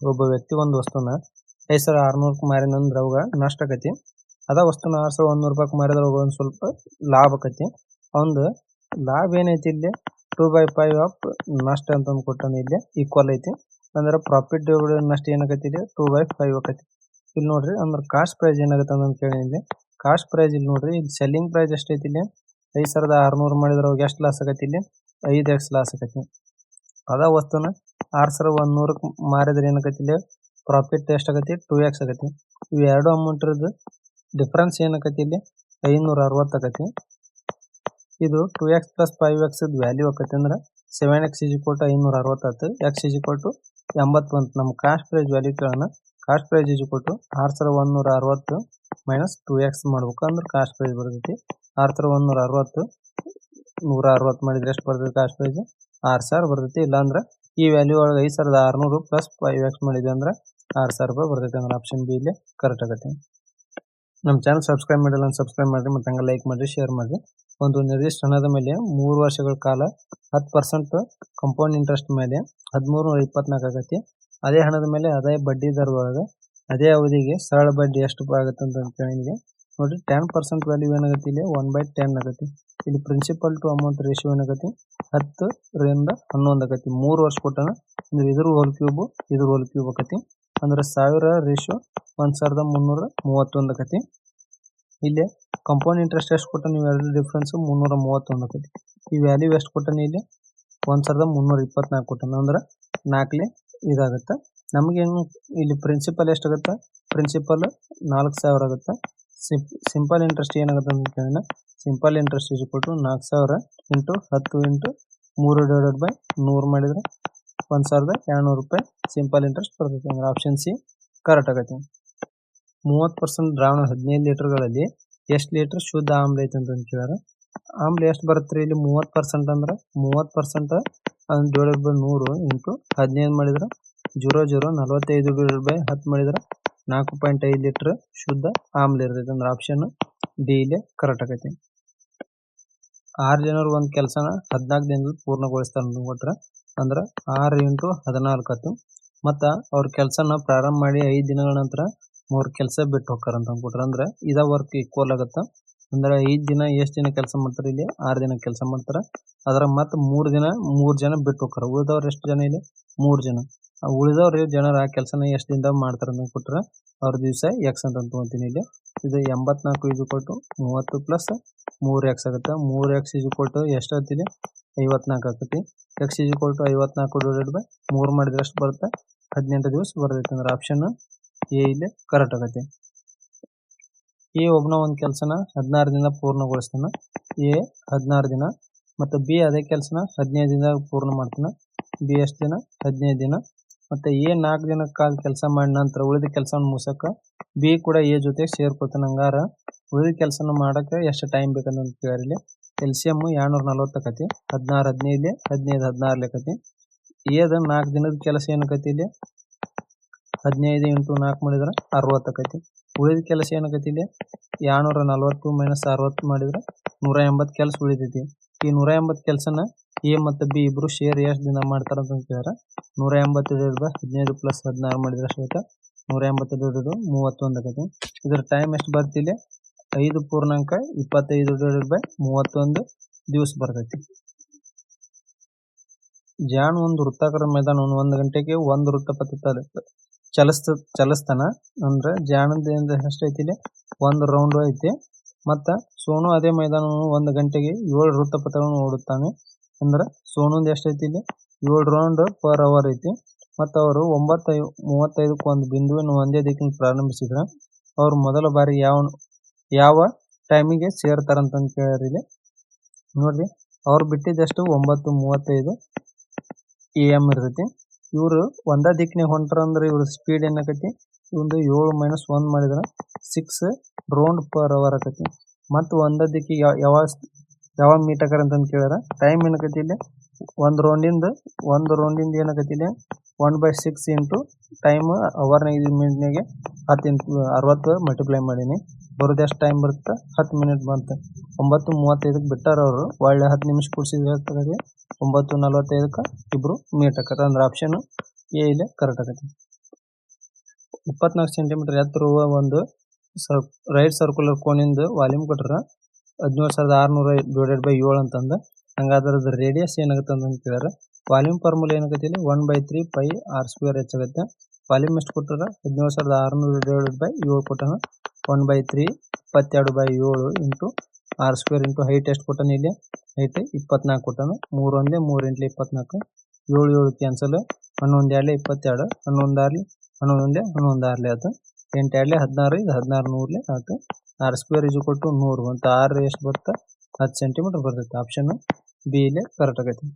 ಒಬ್ಬ ವ್ಯಕ್ತಿ ಒಂದು ವಸ್ತುನ ಐದು ಸಾವಿರ ಆರ್ನೂರಕ್ಕೆ ಮಾರಿನಂದ್ರೆ ಅವಾಗ ನಷ್ಟ ಆಕತಿ. ಅದ ವಸ್ತುನ ಆರು ಸಾವಿರ ಒಂದೂರು ರೂಪಾಯಿಗೆ ಮಾರಿದ್ರೆ ಅವಾಗ ಒಂದು ಸ್ವಲ್ಪ ಲಾಭ ಆಕತಿ. ಅವಂದು ಲಾಭ ಏನೈತಿ ಇಲ್ಲಿ? ಟೂ ಬೈ ಫೈವ್ ಆಫ್ ನಷ್ಟ ಅಂತ ಅಂದ್ ಕೊಟ್ಟಾನ ಇಲ್ಲಿ, ಈಕ್ವಲ್ ಐತಿ. ಅಂದ್ರೆ ಪ್ರಾಫಿಟ್ ನಷ್ಟ ಏನಾಗೈತಿ ಇಲ್ಲಿ? ಟೂ ಬೈ ಫೈವ್ ಆಕತಿ. ಇಲ್ಲಿ ನೋಡ್ರಿ, ಅಂದ್ರೆ ಕಾಸ್ಟ್ ಪ್ರೈಸ್ ಏನಾಗುತ್ತೆ ಅಂತ ಕೇಳಿ ಇಲ್ಲಿ. ಕಾಸ್ಟ್ ಪ್ರೈಸ್ ಇಲ್ಲಿ ನೋಡ್ರಿ ಇಲ್ಲಿ ಸೆಲ್ಲಿಂಗ್ ಪ್ರೈಸ್ ಎಷ್ಟೈತಿ ಇಲ್ಲಿ? ಐದು ಸಾವಿರದ ಆರ್ನೂರು ಮಾಡಿದ್ರೆ ಅವಾಗ ಎಷ್ಟು ಲಾಸ್ ಆಗೈತಿ ಇಲ್ಲಿ? ಐದು ಎಕ್ಸ್ ಲಾಸ್ ಆಗೈತಿ ಅದ ವಸ್ತುನ ಆರು ಸಾವಿರ ಒಂದ್ ನೂರಕ್ಕೆ ಮಾರಿದ್ರೆ ಏನಾಗತ್ತೆ ಇಲ್ಲಿ? ಪ್ರಾಫಿಟ್ ಎಷ್ಟಾಗತಿ ಟೂ ಎಕ್ಸ್ ಆಗೈತಿ. ಇವು ಎರಡು ಅಮೌಂಟ್ ಡಿಫ್ರೆನ್ಸ್ ಏನಾಗೈತಿ ಇಲ್ಲಿ? ಐನೂರ ಅರವತ್ತು ಆಗೈತಿ. ಇದು two x plus five x value ಆಕತಿ ಅಂದ್ರೆ ಸೆವೆನ್ ಎಕ್ಸ್ ಇಜಿ ಕೊಟ್ಟು ಐನೂರ ಅರವತ್ತು ಎಕ್ಸ್ ಇಜಿ ಕೊಟ್ಟು ಎಂಬತ್ತು ಒಂದು ನಮ್ಮ ಕಾಸ್ಟ್ ಪ್ರೈಸ್ ವ್ಯಾಲ್ಯೂ ಕೇಳೋಣ. ಕಾಸ್ಟ್ ಪ್ರೈಸ್ ಇಜಿ ಕೊಟ್ಟು ಆರು ಸಾವಿರ ಒಂದೂರ ಅರವತ್ತು ಮೈನಸ್ ಟೂ ಎಕ್ಸ್ ಮಾಡ್ಬೇಕು ಅಂದ್ರೆ ಕಾಸ್ಟ್ ಪ್ರೈಸ್ ಬರ್ತೈತಿ. ಆರು ಸಾವಿರ ಒಂದೂರ ಅರವತ್ತು ನೂರ ಅರವತ್ತು ಮಾಡಿದ್ರೆ ಎಷ್ಟು ಬರ್ತೈತಿ? ಕಾಸ್ಟ್ ಪ್ರೈಸ್ ಆರು ಸಾವಿರ ಬರ್ತೈತಿ. ಇಲ್ಲಾಂದ್ರೆ ಈ ವ್ಯಾಲ್ಯೂ ಒಳಗೆ ಐದು ಸಾವಿರದ ಆರುನೂರು ಪ್ಲಸ್ ಫೈವ್ ಎಕ್ಸ್ ಮಾಡಿದ್ವಿ ಅಂದ್ರೆ ಆರು ಸಾವಿರ ರೂಪಾಯಿ ಬರ್ತೈತೆ ಅಂದ್ರೆ ಆಪ್ಷನ್ ಬಿ ಇಲ್ಲಿ ಕರೆಕ್ಟ್ ಆಗತ್ತೆ. ನಮ್ಮ ಚಾನಲ್ ಸಬ್ಸ್ಕ್ರೈಬ್ ಮಾಡಿಲ್ಲ ಅಂದ್ರೆ ಸಬ್ಸ್ಕ್ರೈಬ್ ಮಾಡಿರಿ, ಮತ್ತು ಹಂಗೆ ಲೈಕ್ ಮಾಡಿರಿ ಶೇರ್ ಮಾಡಿರಿ. ಒಂದು ನಿರ್ದಿಷ್ಟ ಹಣದ ಮೇಲೆ ಮೂರು ವರ್ಷಗಳ ಕಾಲ ಹತ್ತು ಪರ್ಸೆಂಟ್ ಕಂಪೌಂಡ್ ಇಂಟ್ರೆಸ್ಟ್ ಮೇಲೆ ಹದಿಮೂರು ಇಪ್ಪತ್ನಾಲ್ಕು ಆಗತ್ತೆ. ಅದೇ ಹಣದ ಮೇಲೆ ಅದೇ ಬಡ್ಡಿ ದರದೊಳಗೆ ಅದೇ ಅವಧಿಗೆ ಸರಳ ಬಡ್ಡಿ ಎಷ್ಟು ಆಗುತ್ತೆ ಅಂತ ಕೇಳಿದ್ವಿ. ನಿಮಗೆ ನೋಡ್ರಿ ಟೆನ್ ಪರ್ಸೆಂಟ್ ವ್ಯಾಲ್ಯೂ ಏನಾಗುತ್ತೆ ಇಲ್ಲಿ? ಒನ್ ಬೈ ಟೆನ್ ಆಗತ್ತೆ. ಇಲ್ಲಿ ಪ್ರಿನ್ಸಿಪಲ್ ಟು ಅಮೌಂಟ್ ರೇಷಿಯೋ ಏನಾಗತಿ ಹತ್ತರಿಂದ ಹನ್ನೊಂದು ಆಗತಿ ಮೂರು ವರ್ಷ ಕೊಟ್ಟಾನ. ಅಂದ್ರೆ ಇದ್ರ ಹೋಲ್ ಕ್ಯೂಬ್ ಇದ್ರ ಹೋಲ್ ಕ್ಯೂಬ್ ಆಕತಿ ಅಂದ್ರೆ ಸಾವಿರ ರೇಷಿಯೋ ಒಂದ್ ಸಾವಿರದ ಮುನ್ನೂರ ಮೂವತ್ತೊಂದು ಆಕತಿ ಇಲ್ಲಿ ಕಂಪೌಂಡ್ ಇಂಟ್ರೆಸ್ಟ್ ಎಷ್ಟು ಕೊಟ್ಟ ನೀವು ಎರಡು ಡಿಫ್ರೆನ್ಸ್ ಮುನ್ನೂರ ಮೂವತ್ತೊಂದು ಆಕತಿ ಈ ವ್ಯಾಲ್ಯೂ ಎಷ್ಟು ಕೊಟ್ಟಾನ ಇಲ್ಲಿ? ಒಂದ್ ಸಾವಿರದ ಮುನ್ನೂರ ಇಪ್ಪತ್ನಾಲ್ಕು ಕೊಟ್ಟಾನ. ಅಂದ್ರೆ ನಾಲ್ಕಲೆ ಇದಾಗತ್ತೆ. ನಮಗೇನು ಇಲ್ಲಿ ಪ್ರಿನ್ಸಿಪಲ್ ಎಷ್ಟಾಗತ್ತೆ ಪ್ರಿನ್ಸಿಪಲ್ ನಾಲ್ಕು ಸಾವಿರ ಆಗುತ್ತೆ. ಸಿಂಪಲ್ ಇಂಟ್ರೆಸ್ಟ್ ಏನಾಗುತ್ತೆ ಅಂತ ಕೇಳಿದ್ರೆ ಸಿಂಪಲ್ ಇಂಟ್ರೆಸ್ಟ್ ಇಸ್ ಕೊಟ್ಟು ನಾಲ್ಕು ಸಾವಿರ ಇಂಟು ಹತ್ತು ಇಂಟು ಮೂರು ಡಿವೈಡೆಡ್ ಬೈ ನೂರು ಮಾಡಿದ್ರೆ ಒಂದು ಸಾವಿರದ ಎರಡುನೂರು ರೂಪಾಯಿ ಸಿಂಪಲ್ ಇಂಟ್ರೆಸ್ಟ್ ಬರ್ತೈತೆ. ಅಂದ್ರೆ ಆಪ್ಷನ್ ಸಿ ಕರೆಕ್ಟ್ ಆಗತ್ತೆ ಮೂವತ್ತು ಪರ್ಸೆಂಟ್ ದ್ರಾವಣ ಹದಿನೈದು ಲೀಟರ್ಗಳಲ್ಲಿ ಎಷ್ಟು ಲೀಟರ್ ಶುದ್ಧ ಆಮ್ಲ ಐತೆ ಅಂತ ಕೇಳ್ಯಾರ ಆಮ್ಲ ಎಷ್ಟು ಬರುತ್ತೆ ರೀ ಇಲ್ಲಿ? ಮೂವತ್ತು ಪರ್ಸೆಂಟ್ ಅಂದ್ರೆ ಮೂವತ್ತು ಪರ್ಸೆಂಟ್ ಡಿವೈಡೆಡ್ ಬೈ ನೂರು ಇಂಟು ಹದಿನೈದು ಮಾಡಿದ್ರೆ ಜೀರೋ ಜೀರೋ ನಲವತ್ತೈದು ಡಿವೈಡೆಡ್ ಬೈ ಹತ್ತು ಮಾಡಿದ್ರೆ ನಾಲ್ಕು ಪಾಯಿಂಟ್ ಐದು ಲೀಟರ್ ಶುದ್ಧ ಆಮ್ಲ ಇರ್ತೈತೆ ಅಂದ್ರೆ ಆಪ್ಷನ್ ಡಿ ಇಲ್ಲಿ ಕರೆಕ್ಟ್ ಆಗೈತಿ. ಆರು ಜನರು ಒಂದು ಕೆಲಸನ ಹದಿನಾಲ್ಕು ದಿನದಲ್ಲಿ ಪೂರ್ಣಗೊಳಿಸ್ತಾರೆ ಅಂದ್ಕೊಟ್ರೆ ಕೊಟ್ರೆ ಅಂದ್ರೆ ಆರು ಇಂಟು ಹದಿನಾಲ್ಕು ಹತ್ತು. ಮತ್ತು ಅವ್ರ ಕೆಲಸನ ಪ್ರಾರಂಭ ಮಾಡಿ ಐದು ದಿನಗಳ ನಂತರ ಮೂರು ಕೆಲಸ ಬಿಟ್ಟು ಹೋಗ್ತಾರಂತ ಅಂದ್ಕೊಟ್ರೆ, ಅಂದ್ರೆ ಇದ ವರ್ಕ್ ಈಕ್ವಲ್ ಆಗುತ್ತೆ. ಅಂದ್ರೆ ಐದ್ ದಿನ ಎಷ್ಟು ದಿನ ಕೆಲಸ ಮಾಡ್ತಾರೆ ಇಲ್ಲಿ? ಆರ್ ದಿನ ಕೆಲಸ ಮಾಡ್ತಾರೆ. ಅದರ ಮತ್ತೆ ಮೂರ್ ದಿನ, ಮೂರ್ ಜನ ಬಿಟ್ಟು ಹೋಗ್ತಾರ. ಉಳಿದವ್ರು ಎಷ್ಟು ಜನ ಇಲ್ಲಿ? ಮೂರ್ ಜನ. ಉಳಿದವ್ರು ಜನರ ಆ ಕೆಲಸನ ಎಷ್ಟು ದಿನದಾಗ ಮಾಡ್ತಾರ ಅಂತ ಕೊಟ್ರ ಅವ್ರ ದಿವಸ ಎಕ್ಸ್ ಅಂತ ಅಂದ್ಕೊಂತೀನಿ ಇಲ್ಲಿ. ಇದು ಎಂಬತ್ನಾಲ್ಕು ಇದು ಕೊಟ್ಟು ಮೂವತ್ತು ಪ್ಲಸ್ ಮೂರು ಎಕ್ಸ್ ಆಗುತ್ತೆ. ಮೂರ್ ಎಕ್ಸ್ ಇದು ಕೊಟ್ಟು ಎಷ್ಟು ಆಗ್ತಿದೆ ಐವತ್ನಾಲ್ಕು ಆಗ್ತೈತಿ ಎಕ್ಸ್ ಇದು ಕೊಟ್ಟು ಐವತ್ನಾಲ್ಕು ಡಿವೈಡೆಡ್ ಬೈ ಮೂರು ಮಾಡಿದ್ರೆ ಎಷ್ಟು ಬರುತ್ತೆ? ಹದಿನೆಂಟು ದಿವಸ ಬರ್ತೈತೆ. ಅಂದ್ರೆ ಆಪ್ಷನ್ ಎ ಇಲ್ಲಿ ಕರೆಕ್ಟ್ ಆಗತ್ತೆ ಎ ಒಬ್ಬನ ಒಂದು ಕೆಲಸನ ಹದಿನಾರು ದಿನ ಪೂರ್ಣಗೊಳಿಸ್ತಾನ, ಎ ಹದಿನಾರು ದಿನ, ಮತ್ತು ಬಿ ಅದೇ ಕೆಲಸನ ಹದಿನೈದು ದಿನ ಪೂರ್ಣ ಮಾಡ್ತಾನ, ಬಿ ಎಷ್ಟು ದಿನ ಹದಿನೈದು ದಿನ, ಮತ್ತು ಎ ನಾಲ್ಕು ದಿನ ಕಾಲ ಕೆಲಸ ಮಾಡಿದ ನಂತರ ಉಳಿದ ಕೆಲಸವನ್ನು ಮುಗಿಸಕ ಬಿ ಕೂಡ ಎ ಜೊತೆಗೆ ಸೇರ್ಕೊತಾನ. ಹಂಗಾರ ಉಳಿದ ಕೆಲಸನ ಮಾಡಕ್ಕೆ ಎಷ್ಟು ಟೈಮ್ ಬೇಕಂತ ಕೇಳಿ ಇಲ್ಲಿ. ಎಲ್ ಸಿ ಎಂ ಎರಡ್ನೂರ ನಲ್ವತ್ತಕತಿ ಹದಿನಾರು ಹದಿನೈದು ಹದಿನೈದು ಹದಿನಾರು ಲೆಕ್ಕತಿ ಏದ ನಾಲ್ಕು ದಿನದ ಕೆಲಸ ಏನಕತಿ ಇಲ್ಲಿ? ಹದಿನೈದು ಇಂಟು ನಾಲ್ಕು ಮಾಡಿದ್ರೆ ಅರವತ್ತಕತಿ ಉಳಿದ ಕೆಲಸ ಏನಾಗತ್ತಿದೆ ಎರಡ್ನೂರ ನಲ್ವತ್ತು ಮೈನಸ್ ಅರವತ್ತು ಮಾಡಿದ್ರೆ ನೂರ ಎಂಬತ್ತು ಕೆಲಸ ಉಳಿತೈತಿ. ಈ ನೂರ ಎಂಬತ್ತು ಕೆಲಸನ ಎ ಮತ್ತು ಬಿ ಇಬ್ರು ಶೇರ್ ಎಷ್ಟು ದಿನ ಮಾಡ್ತಾರ ಅಂತ ಕೇಳಿದ್ರೆ ನೂರ ಎಂಬತ್ತು ಹದಿನೈದು ಪ್ಲಸ್ ಹದಿನಾರು ಮಾಡಿದ್ರೆ ಸಹಿತ ನೂರ ಎಂಬತ್ತು ಡಿವೈಡ್ ಮೂವತ್ತೊಂದು ಆಗತ್ತೆ ಇದ್ರ ಟೈಮ್ ಎಷ್ಟು ಬರ್ತಿಲ್ಲ ಐದು ಪೂರ್ಣಾಂಕ ಇಪ್ಪತ್ತೈದು ಬೈ ಮೂವತ್ತೊಂದು ದಿವಸ ಬರ್ತೈತಿ. ಜಾನ್ ಒಂದು ವೃತ್ತಾಕಾರ ಮೈದಾನ ಒಂದು ಗಂಟೆಗೆ ಒಂದು ವೃತ್ತಪಥ ಚಲಿಸ್ತ, ಚಲಿಸ್ತಾನ, ಅಂದ್ರೆ ಎಷ್ಟ್ ಐತಿ ಇಲ್ಲಿ ಒಂದು ರೌಂಡ್ ಐತಿ. ಮತ್ತ ಸೋನು ಅದೇ ಮೈದಾನವನ್ನು ಒಂದು ಗಂಟೆಗೆ ಏಳು ವೃತ್ತಪಥಗಳನ್ನು ಓಡುತ್ತಾನೆ. ಅಂದ್ರೆ ಸೋನುಂದ ಐತಿ ಇಲ್ಲಿ ಏಳು ರೌಂಡ್ ಪರ್ ಅವರ್ ಐತಿ. ಮತ್ತು ಅವರು ಒಂಬತ್ತೈ, ಮೂವತ್ತೈದಕ್ಕೆ ಒಂದು ಬಿಂದುವನ್ನು ಒಂದೇ ದಿಕ್ಕಿನ ಪ್ರಾರಂಭಿಸಿದ್ರ ಅವ್ರು ಮೊದಲ ಬಾರಿ ಯಾವ ಯಾವ ಟೈಮಿಗೆ ಸೇರ್ತಾರಂತ ಕೇಳ್ಯಾರ ಇಲ್ಲಿ ನೋಡ್ರಿ, ಅವ್ರು ಬಿಟ್ಟಿದ್ದಷ್ಟು ಒಂಬತ್ತು, ಮೂವತ್ತೈದು ಎ ಎಂ ಇರ್ತೈತಿ. ಇವರು ಒಂದ ದಿಕ್ಕಿನಾಗ ಹೊಂಟ್ರ ಅಂದ್ರೆ ಇವ್ರ ಸ್ಪೀಡ್ ಏನಾಕತಿ ಇವಂದು ಏಳು ಮೈನಸ್ ಒಂದ್ ಮಾಡಿದ್ರ ಸಿಕ್ಸ್ ರೌಂಡ್ ಪರ್ ಅವರ್ ಆಕತಿ ಮತ್ತ ಒಂದ ದಿಕ್ಕಿಗೆ ಯಾವ ಯಾವಾಗ ಮೀಟ್ ಆಕಾರ ಅಂತ ಕೇಳ್ಯಾರ? ಟೈಮ್ ಏನಾಕತಿ ಇಲ್ಲಿ? ಒಂದ್ ರೌಂಡಿಂದ ಒಂದು ರೌಂಡಿಂದ ಏನಾಗತ್ತಿದೆ one by six into time ಅವರ್ನಾಗ ಮಿನಿಟ್ನಾಗೆ ಹತ್ತು ಇಂಟು ಅರವತ್ತು ಮಲ್ಟಿಪ್ಲೈ ಮಾಡೀನಿ. ಬರೋದು ಎಷ್ಟು ಟೈಮ್ ಬರುತ್ತೆ? ಹತ್ತು ಮಿನಿಟ್ ಬಂತು. ಒಂಬತ್ತು ಮೂವತ್ತೈದಕ್ಕೆ ಬಿಟ್ಟಾರ ಅವರು. ಒಳ್ಳೆ ಹತ್ತು ನಿಮಿಷ ಕೂಡಿಸಿದ್ರೆ ಒಂಬತ್ತು ನಲವತ್ತೈದಕ್ಕೆ ಇಬ್ರು ಮೀಟ್ ಆಕತ್ತೆ. ಅಂದ್ರೆ ಆಪ್ಷನ್ ಎ ಇಲ್ಲಿ ಕರೆಕ್ಟ್ ಆಗತ್ತೆ ಇಪ್ಪತ್ನಾಲ್ಕು ಸೆಂಟಿಮೀಟರ್ ಎತ್ತರುವ ಒಂದು ಸರ್ ರೈಟ್ ಸರ್ಕುಲರ್ ಕೋನಿಂದ ವಾಲ್ಯೂಮ್ ಕೊಟ್ಟರೆ ಹದಿನೇಳು ಸಾವಿರದ ಆರುನೂರ ಡಿವೈಡೆಡ್ ಬೈ ಏಳು ಅಂತಂದ. ಹಂಗಾದ್ರೆ ಅದ್ರ ರೇಡಿಯಸ್ ಏನಾಗುತ್ತೆ ಅಂತ ಕೇಳ್ಯಾರ ವಾಲ್ಯೂಮ್ ಫಾರ್ಮುಲಾ ಏನಾಗುತ್ತೆ ಇಲ್ಲಿ? One by three pi R square ಹೆಚ್ಚಾಗುತ್ತೆ ವಾಲ್ಯೂಮ್ ಎಷ್ಟು ಕೊಟ್ಟಾರ? ಹದಿನೇಳು ಸಾವಿರದ ಆರುನೂರ ಡಿವೈಡೆಡ್ ಬೈ ಏಳು ಕೊಟ್ಟಾನ? ಒನ್ ಬೈ ತ್ರೀ ಇಪ್ಪತ್ತೆರಡು ಬೈ ಏಳು into R square into height ಎಷ್ಟು ಕೊಟ್ಟಾನ ಇಲ್ಲಿ? ಹೈಟ್ ಇಪ್ಪತ್ನಾಲ್ಕು ಕೊಟ್ಟಾನ. ಮೂರು ಒಂದೇ ಮೂರು ಎಂಟ್ಲಿ ಇಪ್ಪತ್ನಾಲ್ಕು. ಏಳು ಏಳು ಕ್ಯಾನ್ಸಲ್ ಹನ್ನೊಂದು ಎರಡ್ಲೆ ಇಪ್ಪತ್ತೆರಡು. ಹನ್ನೊಂದು ಆರ್ಲಿ, ಹನ್ನೊಂದು ಒಂದೇ, ಹನ್ನೊಂದು ಆರ್ಲಿ ಆಯ್ತು ಎಂಟು ಎರಡು ಹದಿನಾರು ಇದು ಹದಿನಾರು ನೂರ್ಲೆ ಆಯ್ತು ಆರ್ ಸ್ಕ್ವೇರ್ ಇಜು ಕೊಟ್ಟು ನೂರು. ಅಂತ ಆರು ಎಷ್ಟು ಬರುತ್ತೆ? ಹತ್ತು ಸೆಂಟಿಮೀಟರ್ ಬರ್ತೈತೆ. ಆಪ್ಷನ್ ಬಿ ಇಲ್ಲಿ ಕರೆಕ್ಟ್ ಆಗೈತಿ.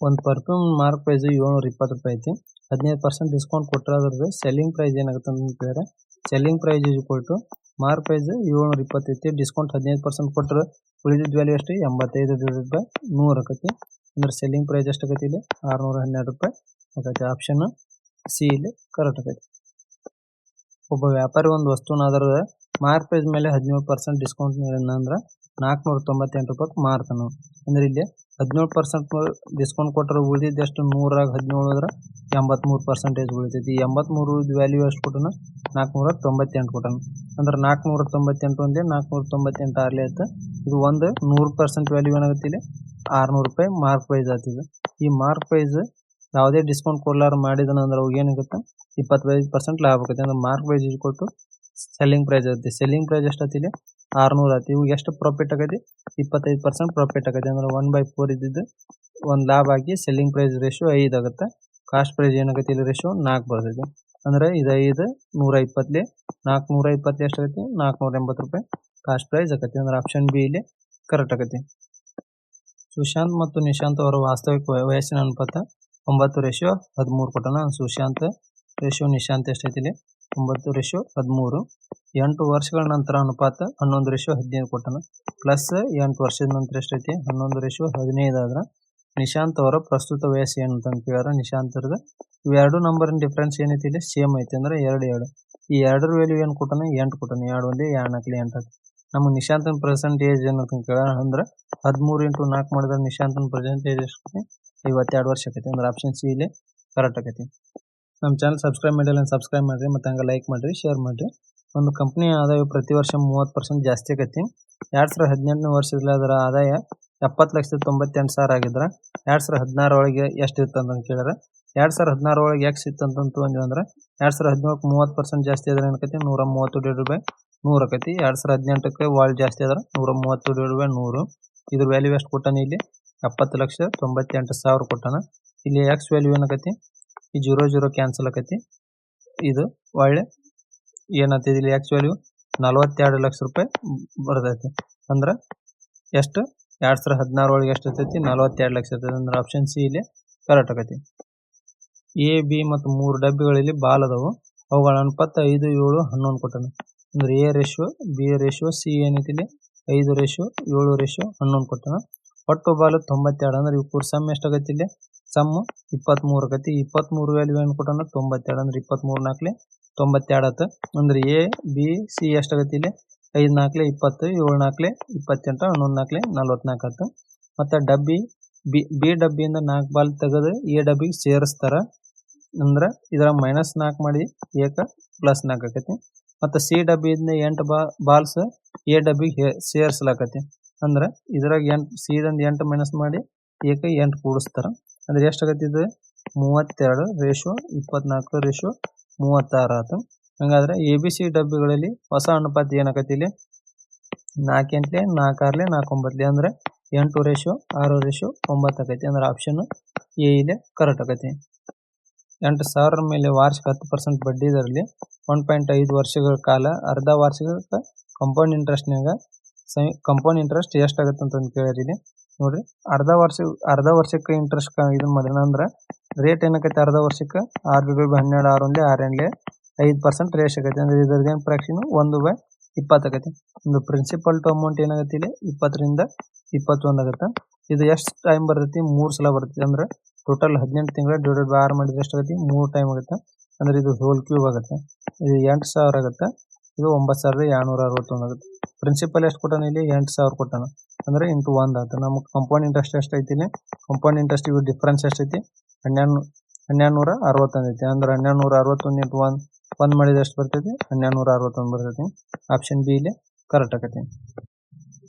ಒಂದು ಪರ್ಫ್ಯೂಮ್ ಮಾರ್ಕ್ ಪ್ರೈಸ್ ಏಳ್ನೂರ ಇಪ್ಪತ್ತು ರೂಪಾಯಿ ಐತಿ. ಹದಿನೈದು ಪರ್ಸೆಂಟ್ ಡಿಸ್ಕೌಂಟ್ ಕೊಟ್ಟರೆ ಅದ್ರದ್ದು ಸೆಲ್ಲಿಂಗ್ ಪ್ರೈಸ್ ಏನಾಗುತ್ತೆ ಅಂತ ಹೇಳಿದ್ರೆ ಸೆಲ್ಲಿಂಗ್ ಪ್ರೈಸ್ ಇಸ್ ಕೊಟ್ಟು ಮಾರ್ಕ್ ಪ್ರೈಸ್ ಏಳ್ನೂರ ಇಪ್ಪತ್ತೈತಿ ಡಿಸ್ಕೌಂಟ್ ಹದಿನೈದು ಪರ್ಸೆಂಟ್ ಕೊಟ್ಟರೆ ಉಳಿದಿದ್ದ ವ್ಯಾಲ್ಯೂ ಎಷ್ಟು? ಎಂಬತ್ತೈದು ರೂಪಾಯಿ ನೂರು ಆಕತಿ ಅಂದ್ರೆ ಸೆಲ್ಲಿಂಗ್ ಪ್ರೈಸ್ ಎಷ್ಟು ಆಗೈತಿ ಇಲ್ಲಿ? ಆರುನೂರ ಹನ್ನೆರಡು ರೂಪಾಯಿ ಆಗೈತಿ. ಆಪ್ಷನ್ ಸಿ ಇಲ್ಲಿ ಕರೆಕ್ಟ್ ಆಗೈತಿ. ಒಬ್ಬ ವ್ಯಾಪಾರಿ ಒಂದು ವಸ್ತುನ ಮಾರ್ಕ್ ಪ್ರೈಸ್ ಮೇಲೆ ಹದಿನೇಳು ಪರ್ಸೆಂಟ್ ಡಿಸ್ಕೌಂಟ್ ಅಂದ್ರೆ ನಾಲ್ಕುನೂರ ತೊಂಬತ್ತೆಂಟು ರೂಪಾಯಿ ಮಾರ್ತಾನ ಅಂದ್ರೆ ಇಲ್ಲಿ ಹದಿನೇಳು ಪರ್ಸೆಂಟ್ ಡಿಸ್ಕೌಂಟ್ ಕೊಟ್ಟರೆ ಉಳಿದಿದ್ದೆಷ್ಟು ನೂರಾಗ ಹದಿನೇಳು ಅಂದ್ರೆ ಎಂಬತ್ಮೂರು ಪರ್ಸೆಂಟೇಜ್ ಉಳಿತೈತಿ ಎಂಬತ್ಮೂರು ವ್ಯಾಲ್ಯೂ ಎಷ್ಟು ಕೊಟ್ಟನ? ನಾಲ್ಕುನೂರ ತೊಂಬತ್ತೆಂಟು ಕೊಟ್ಟನ. ಅಂದ್ರೆ ನಾಲ್ಕುನೂರ ತೊಂಬತ್ತೆಂಟು ಒಂದೇ ನಾಲ್ಕುನೂರ ತೊಂಬತ್ತೆಂಟು ಆರ್ಲಿ ಆಯ್ತು. ಇದು ಒಂದು ನೂರು ಪರ್ಸೆಂಟ್ ವ್ಯಾಲ್ಯೂ ಏನಾಗುತ್ತೆ ಇಲ್ಲಿ? ಆರ್ನೂರು ರೂಪಾಯಿ ಮಾರ್ಕ್ ಪ್ರೈಸ್ ಆಗ್ತಿದೆ ಈ ಮಾರ್ಕ್ ಪ್ರೈಸ್ ಯಾವುದೇ ಡಿಸ್ಕೌಂಟ್ ಕೊಡ್ಲಾರ ಮಾಡಿದನ ಅಂದ್ರೆ ಅವಾಗ ಏನಾಗುತ್ತೆ? ಇಪ್ಪತ್ತೈದು ಪರ್ಸೆಂಟ್ ಲಾಭ ಆಗುತ್ತೆ. ಅಂದ್ರೆ ಮಾರ್ಕ್ ಪ್ರೈಸ್ ಕೊಟ್ಟು ಸೆಲ್ಲಿಂಗ್ ಪ್ರೈಸ್ ಐತಿ. ಸೆಲ್ಲಿಂಗ್ ಪ್ರೈಸ್ ಎಷ್ಟು ಇಲ್ಲಿ? ಆರ್ನೂರು ಆತಿ ಇವು ಎಷ್ಟು ಪ್ರಾಫಿಟ್ ಆಗೈತಿ? ಇಪ್ಪತ್ತೈದು ಪರ್ಸೆಂಟ್ ಪ್ರಾಫಿಟ್ ಆಗೈತಿ. ಅಂದ್ರೆ ಒನ್ ಬೈ ಫೋರ್ ಇದ್ದಿದ್ದು ಒಂದು ಲಾಭ ಆಗಿ ಸೆಲ್ಲಿಂಗ್ ಪ್ರೈಸ್ ರೇಷು ಐದು ಆಗುತ್ತೆ. ಕಾಸ್ಟ್ ಪ್ರೈಸ್ ಏನಾಗೈತಿ ಇಲ್ಲಿ ರೇಷು ನಾಲ್ಕು ಬರ್ತೈತಿ. ಅಂದ್ರೆ ಇದು ಐದು, ನೂರ ಇಪ್ಪತ್ತಲಿ ನಾಲ್ಕು ನೂರ ಇಪ್ಪತ್ತಲಿ ಎಷ್ಟು ಆಗೈತಿ? ನಾಲ್ಕುನೂರ ಎಂಬತ್ತು ರೂಪಾಯಿ ಕಾಸ್ಟ್ ಪ್ರೈಸ್ ಆಗತ್ತೆ ಅಂದ್ರೆ ಆಪ್ಷನ್ ಬಿ ಇಲ್ಲಿ ಕರೆಕ್ಟ್ ಆಗತ್ತೆ ಸುಶಾಂತ್ ಮತ್ತು ನಿಶಾಂತ್ ಅವರ ವಾಸ್ತವಿಕ ವಯ- ವಯಸ್ಸಿನ ಅನುಪಾತ ಒಂಬತ್ತು ರೇಷಿಯೋ ಹದಿಮೂರು ಕೊಟ್ಟನ. ಸುಶಾಂತ್ ರೇಷೋ ನಿಶಾಂತ್ ಎಷ್ಟೈತಿ ಇಲ್ಲಿ? ಒಂಬತ್ತು ರೇಷಿಯೋ ಹದಿಮೂರು. ಎಂಟು ವರ್ಷಗಳ ನಂತರ ಅನುಪಾತ ಹನ್ನೊಂದು ರೇಷಿಯೋ ಹದಿನೈದು ಕೊಟ್ಟನ. ಪ್ಲಸ್ ಎಂಟು ವರ್ಷದ ನಂತರ ಎಷ್ಟೈತಿ? ಹನ್ನೊಂದು ರೇಷೋ ಹದಿನೈದು ಆದ್ರೆ ನಿಶಾಂತ್ ಅವರ ಪ್ರಸ್ತುತ ವಯಸ್ಸು ಏನು ಅಂತ ಕೇಳ್ಯಾರ. ನಿಶಾಂತ್ ಅವ್ರದ್ದು ಇವೆರಡು ನಂಬರಿನ ಡಿಫ್ರೆನ್ಸ್ ಏನೈತಿ ಇಲ್ಲಿ? ಸೇಮ್ ಐತಿ ಅಂದ್ರೆ ಎರಡು ಎರಡು. ಈ ಎರಡರ ವ್ಯಾಲ್ಯೂ ಏನು ಕೊಟ್ಟನ? ಎಂಟು ಕೊಟ್ಟನ. ಎರಡು ಒಂದೇ ಎರಡು ನಾಲ್ಕಲಿ ಎಂಟು ನಮ್ಮ ನಿಶಾಂತನ ಪ್ರೆಸೆಂಟ್ ಏಜ್ ಏನಂತ ಕೇಳ ಅಂದ್ರೆ ಹದಿಮೂರು ಇಂಟು ನಾಲ್ಕು ಮಾಡಿದ್ರೆ ನಿಶಾಂತನ ಪ್ರೆಸೆಂಟ್ ಏಜ್ ಎಷ್ಟು ಐವತ್ತೆರಡು ವರ್ಷ ಆಕೈತಿ. ಅಂದ್ರೆ ಆಪ್ಷನ್ ಸಿ ಇಲ್ಲಿ ಕರೆಕ್ಟ್ ಆಕೈತಿ. ನಮ್ಮ ಚಾನಲ್ ಸಬ್ಸ್ಕ್ರೈಬ್ ಮಾಡಿಲ್ಲ ಸಬ್ಸ್ಕ್ರೈಬ್ ಮಾಡಿರಿ, ಮತ್ತು ಹಂಗೆ ಲೈಕ್ ಮಾಡಿರಿ ಶೇರ್ ಮಾಡಿರಿ. ಒಂದು ಕಂಪ್ನಿ ಆದಾಯ ಪ್ರತಿ ವರ್ಷ ಮೂವತ್ತು ಪರ್ಸೆಂಟ್ ಜಾಸ್ತಿ ಆಗೈತಿ. ಎರಡು ಸಾವಿರದ ಹದಿನೆಂಟನೇ ವರ್ಷದಲ್ಲಿ ಅದರ ಆದಾಯ ಎಪ್ಪತ್ತು ಲಕ್ಷದ ತೊಂಬತ್ತೆಂಟು ಸಾವಿರ ಆಗಿದ್ರೆ. ಎರಡು ಸಾವಿರದ ಹದಿನಾರೊಳಗೆ ಎಷ್ಟು ಇತ್ತು ಅಂತ ಕೇಳಿದ್ರೆ, ಎರಡು ಸಾವಿರದ ಹದಿನಾರೊಳಗೆ ಎಕ್ಸ್ ಇತ್ತು ಅಂತಂತು ಅಂದ್ರೆ, ಎರಡು ಸಾವಿರದ ಹದಿನೇಳಕ್ಕೆ ಮೂವತ್ತು ಪರ್ಸೆಂಟ್ ಜಾಸ್ತಿ ಆದ್ರೆ ಏನಕೈತಿ? ನೂರ ಮೂವತ್ತು ಡಿವೈಡ್ ಬೈ ನೂರು ಆಕೈತಿ ಎರಡು ಸಾವಿರದ ಹದಿನೆಂಟಕ್ಕೆ ವಾಲ್ ಜಾಸ್ತಿ ಆದ್ರೆ ನೂರ ಮೂವತ್ತು ಡಿವೈಡ್ ಬೈ ನೂರು. ಇದ್ರ ವ್ಯಾಲ್ಯೂ ಎಷ್ಟು ಕೊಟ್ಟಾನೆ ಇಲ್ಲಿ? ಎಪ್ಪತ್ತು ಲಕ್ಷ ತೊಂಬತ್ತೆಂಟು ಸಾವಿರ ಕೊಟ್ಟಾನ. ಇಲ್ಲಿ ಎಕ್ಸ್ ವ್ಯಾಲ್ಯೂ ಏನಾಕೈತಿ? ಈ ಜೀರೋ ಜೀರೋ ಕ್ಯಾನ್ಸಲ್ ಆಕೈತಿ. ಇದು ಒಳ್ಳೆ ಏನಾಗ್ತದೆ ಇಲ್ಲಿ ವ್ಯಾಲ್ಯೂ ನಲವತ್ತೆರಡು ಲಕ್ಷ ರೂಪಾಯಿ ಬರ್ತೈತಿ. ಅಂದ್ರೆ ಎಷ್ಟು? ಎರಡು ಸಾವಿರದ ಹದಿನಾರು ಒಳಗೆ ಎಷ್ಟು ಇರ್ತೈತಿ? ನಲವತ್ತೆರಡು ಲಕ್ಷ ಇರ್ತೈತಿ. ಅಂದ್ರೆ ಆಪ್ಷನ್ ಸಿ ಇಲ್ಲಿ ಕರೆಕ್ಟ್ ಆಕತಿ. ಎ ಬಿ ಮತ್ತು ಮೂರು ಡಬ್ಬಿಗಳಲ್ಲಿ ಬಾಲ್ ಅದಾವು. ಅವುಗಳ ಅನುಪಾತ ಐದು, ಏಳು, ಹನ್ನೊಂದು ಕೊಟ್ಟಾನ. ಅಂದ್ರೆ A ratio B ratio C ಏನೈತಿ ಇಲ್ಲಿ? ಐದು ರೇಷಿಯೋ ಏಳು ರೇಷಿಯೋ ಹನ್ನೊಂದು ಕೊಟ್ಟಾನ. ಒಟ್ಟು ಬಾಲ್ ತೊಂಬತ್ತೆರಡು. ಅಂದ್ರೆ ಇವು ಸಮ್ ಎಷ್ಟಾಗೈತಿ ಇಲ್ಲಿ? ಸಮ್ ಇಪ್ಪತ್ಮೂರು ಇಪ್ಪತ್ತ್ ಇಪ್ಪತ್ಮೂರು ವ್ಯಾಲ್ಯೂ ಏನು ಕೊಟ್ಟಾನ? ತೊಂಬತ್ತೆರಡು ಅಂದ್ರೆ ಇಪ್ಪತ್ಮೂರು ನಾಲ್ಕಲೆ, ತೊಂಬತ್ತೆರಡು ಆತ. ಅಂದ್ರೆ ಎ ಬಿ ಸಿ ಎಷ್ಟಾಗೈತಿ ಇಲ್ಲಿ ಐದು ನಾಲ್ಕಲೆ, ಇಪ್ಪತ್ತು, ಏಳು ನಾಲ್ಕಲೆ, ಇಪ್ಪತ್ತೆಂಟು, ಹನ್ನೊಂದು ನಾಲ್ಕಲೆ, ನಲ್ವತ್ನಾಲ್ಕು ಆತು. ಮತ್ತು ಡಬ್ಬಿ ಬಿ ಬಿ ಡಬ್ಬಿಯಿಂದ ನಾಲ್ಕು ಬಾಲ್ ತೆಗೆದು ಎ ಡಬ್ಬಿಗೆ ಸೇರಿಸ್ತಾರ. ಅಂದ್ರೆ ಇದರ ಮೈನಸ್ ನಾಲ್ಕು ಮಾಡಿ ಏಕ ಪ್ಲಸ್ ನಾಲ್ಕು ಆಕತಿ. ಮತ್ತು ಸಿ ಡಬ್ಬಿಯಿಂದ ಎಂಟು ಬಾ, ಬಾಲ್ಸ್ ಎ ಡಬ್ಬಿಗೆ ಸೇರಿಸ್ಲಾಕತಿ. ಅಂದ್ರೆ ಇದ್ರಾಗ ಎಂಟು ಸಿದಂದು ಎಂಟು ಮೈನಸ್ ಮಾಡಿ ಏಕ ಎಂಟು ಕೂಡಿಸ್ತಾರ. ಅಂದ್ರೆ ಎಷ್ಟಾಗತ್ತೆ ಇದು? ಮೂವತ್ತೆರಡು ರೇಷೋ ಇಪ್ಪತ್ನಾಲ್ಕು ರೇಷೋ ಮೂವತ್ತಾರು ಆತು. ಹಂಗಾದ್ರೆ ಎ ಬಿ ಸಿ ಡಬ್ಬಿಗಳಲ್ಲಿ ಹೊಸ ಅನುಪಾತ ಏನಾಗತ್ತೆ ಇಲ್ಲಿ? ನಾಲ್ಕು ಎಂಟ್ಲೆ ನಾಲ್ಕು ಅಂದ್ರೆ ಎಂಟು ರೇಷೋ ಆರು ರೇಷೋ ಒಂಬತ್ತು ಆಕೈತಿ ಅಂದ್ರೆ ಆಪ್ಷನ್ ಎ ಇಲ್ಲೇ ಕರೆಕ್ಟ್ ಆಕೈತಿ ಎಂಟು ಸಾವಿರ ಮೇಲೆ ವಾರ್ಷಿಕ ಹತ್ತು ಪರ್ಸೆಂಟ್ ಬಡ್ಡಿ ಇದರಲ್ಲಿ ಒನ್ ಪಾಯಿಂಟ್ ಐದು ವರ್ಷಗಳ ಕಾಲ, ಅರ್ಧ ವಾರ್ಷಿಕ ಕಂಪೌಂಡ್ ಇಂಟ್ರೆಸ್ಟ್ನಾಗ ಕಂಪೌಂಡ್ ಇಂಟ್ರೆಸ್ಟ್ ಎಷ್ಟಾಗತ್ತೆ ಅಂತ ಕೇಳಿರಿ ನೋಡ್ರಿ ಅರ್ಧ ವರ್ಷ ಅರ್ಧ ವರ್ಷಕ್ಕೆ ಇಂಟ್ರೆಸ್ಟ್ ಇದು ಮಾಡಿನ ಅಂದ್ರ ರೇಟ್ ಏನಕೈತಿ ಅರ್ಧ ವರ್ಷಕ್ಕೆ? ಆರ್ ಬಿ ಬೈ ಹನ್ನೆರಡು, ಆರ್ ಒಂದೇ ಆರ್ ಎಂಡ್ಲೆ ಐದು ಪರ್ಸೆಂಟ್ ರೇಷ್ ಆಗೈತಿ ಅಂದ್ರೆ ಇದ್ರದ್ದೇನು ಫ್ರಾಕ್ಷನ್ ಒಂದು ಬೈ ಇಪ್ಪತ್ತು ಆಗೈತಿ. ಒಂದು ಪ್ರಿನ್ಸಿಪಲ್ ಟು ಅಮೌಂಟ್ ಏನಾಗತ್ತೆ ಇಲ್ಲಿ? ಇಪ್ಪತ್ತರಿಂದ ಇಪ್ಪತ್ತೊಂದು ಆಗುತ್ತೆ. ಇದು ಎಷ್ಟು ಟೈಮ್ ಬರ್ತೈತಿ? ಮೂರು ಸಲ ಬರ್ತೈತಿ. ಅಂದ್ರೆ ಟೋಟಲ್ ಹದಿನೆಂಟು ತಿಂಗಳ ಡಿವೈಡೆಡ್ ಬೈ ಆರು ಮಾಡಿದ್ರೆ ಎಷ್ಟಾಗತ್ತೆ ಮೂರು ಟೈಮ್ ಆಗುತ್ತೆ. ಅಂದ್ರೆ ಇದು ಹೋಲ್ ಕ್ಯೂಬ್ ಆಗುತ್ತೆ. ಇದು ಎಂಟು ಸಾವಿರ ಆಗುತ್ತೆ. ಇದು ಒಂಬತ್ತು ಸಾವಿರದ ಎರಡ್ನೂರ ಅರವತ್ತೊಂದು ಆಗುತ್ತೆ. ಪ್ರಿನ್ಸಿಪಲ್ ಎಷ್ಟು ಕೊಟ್ಟಾನ ಇಲ್ಲಿ? ಎಂಟು ಸಾವಿರ ಕೊಟ್ಟಾನ. ಅಂದ್ರೆ ಇಂಟು ಒಂದ್ ಆಯ್ತು. ನಮಗೆ ಕಂಪೌಂಡ್ ಇಂಟ್ರೆಸ್ಟ್ ಎಷ್ಟು ಐತಿ ಇಲ್ಲಿ? ಕಂಪೌಂಡ್ ಇಂಟ್ರೆಸ್ಟ್ ಇವು ಡಿಫ್ರೆನ್ಸ್ ಎಷ್ಟೈತಿ ಹನ್ನೆರಡು ಹನ್ನೆರಡು ನೂರ ಐತಿ. ಅಂದ್ರೆ ಹನ್ನೆರಡು ನೂರ ಅರವತ್ತೊಂದು ಇಂಟು ಒನ್ ಒಂದ್ ಮಾಡಿದ ಎಷ್ಟು ಬರ್ತೈತಿ? ಹನ್ನೆರಡು ನೂರ ಅರವತ್ತೊಂದು ಬರ್ತೈತಿ. ಆಪ್ಷನ್ ಬಿ ಇಲ್ಲಿ ಕರೆಕ್ಟ್ ಆಗತಿ